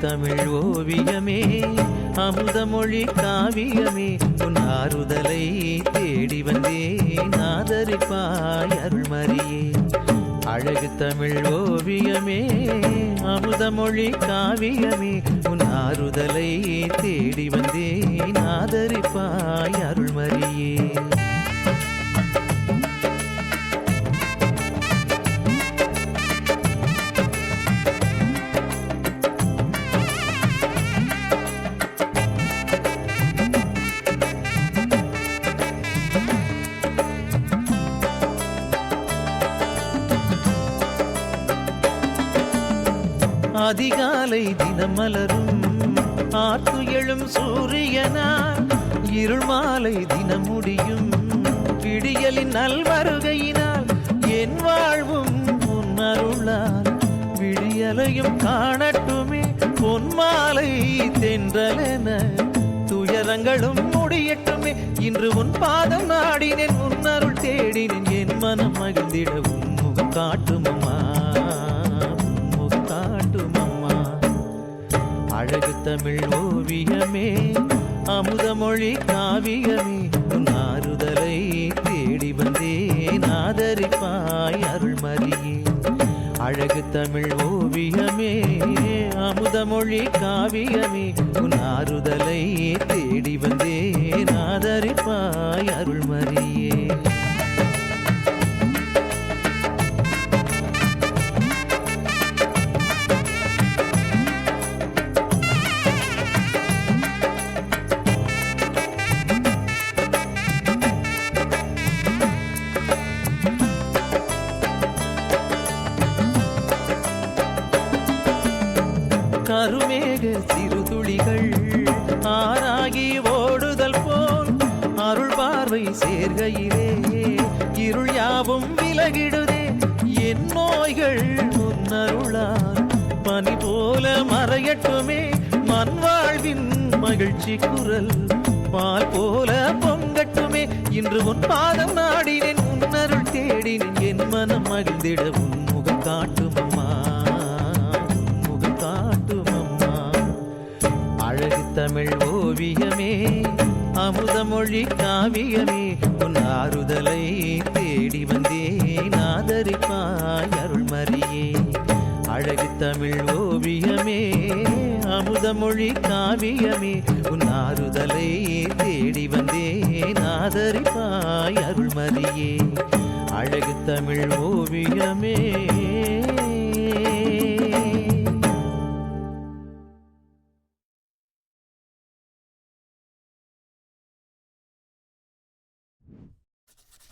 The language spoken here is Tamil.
தமிழ் ஓவியமே அமுதமொழி காவியமே உன் ஆறுதலை தேடி வந்தேன் ஆதரிப்பாய் அருள்மறியே அழகு தமிழ் ஓவியமே அமுதமொழி காவியமே உன் ஆறுதலை தேடி வந்தேன் ஆதரிப்பாய் அருள் அதிகாலை தினமலரும். ஆற்று எழும் சூரியனார் இருள் மாலை தினம் முடியும் விடியலின் நல்வருகையினால் என் வாழ்வும் உன் அருளால். விடியலையும் காணட்டுமே பொன் மாலை தென்றலென. துயரங்களும் முடியட்டுமே இன்று உன் பாதம் நாடினேன். உன் அருள் தேடினேன் என் மனம் மகிழ்ந்திடவும். முகம் காட்டுமம்மா. அழகு தமிழ் ஓவியமே அமுதமொழி காவியமே. உன் ஆறுதலை தேடி வந்தேன் ஆதரிப்பாய் அருள்மரியே அழகு தமிழ் ஓவியமே அமுதமொழி காவியமே. உன் ஆறுதலை தேடி வந்தேன் கருமேக சிறுதுளிகள் ஆறாகி ஓடுதல் போல் அருள் பார்வை சேர்கையிலே இருள் யாவும் விலகிடுதே. என் நோய்கள் உன்னருளால் பனி போல மறையட்டுமே. மண்வாழ்வின் மகிழ்ச்சி குரல் பால் போல பொங்கட்டுமே. இன்று உன் பாதம் நாடினேன். உன்னருள் தேடினேன். என் மனம் மகிழ்ந்திட உன் முகம் காட்டுமம்மா. உன் தமிழ் ஓவியமே அமுதமொழி காவியமே உன் ஆறுதலை தேடி வந்தேன் ஆதரிப்பாய் அருள்மறியே. அழகு தமிழ் ஓவியமே அமுதமொழி காவியமே உன் ஆறுதலை தேடி வந்தேன் ஆதரிப்பாய் அருள்மறியே. அழகு தமிழ் ஓவியமே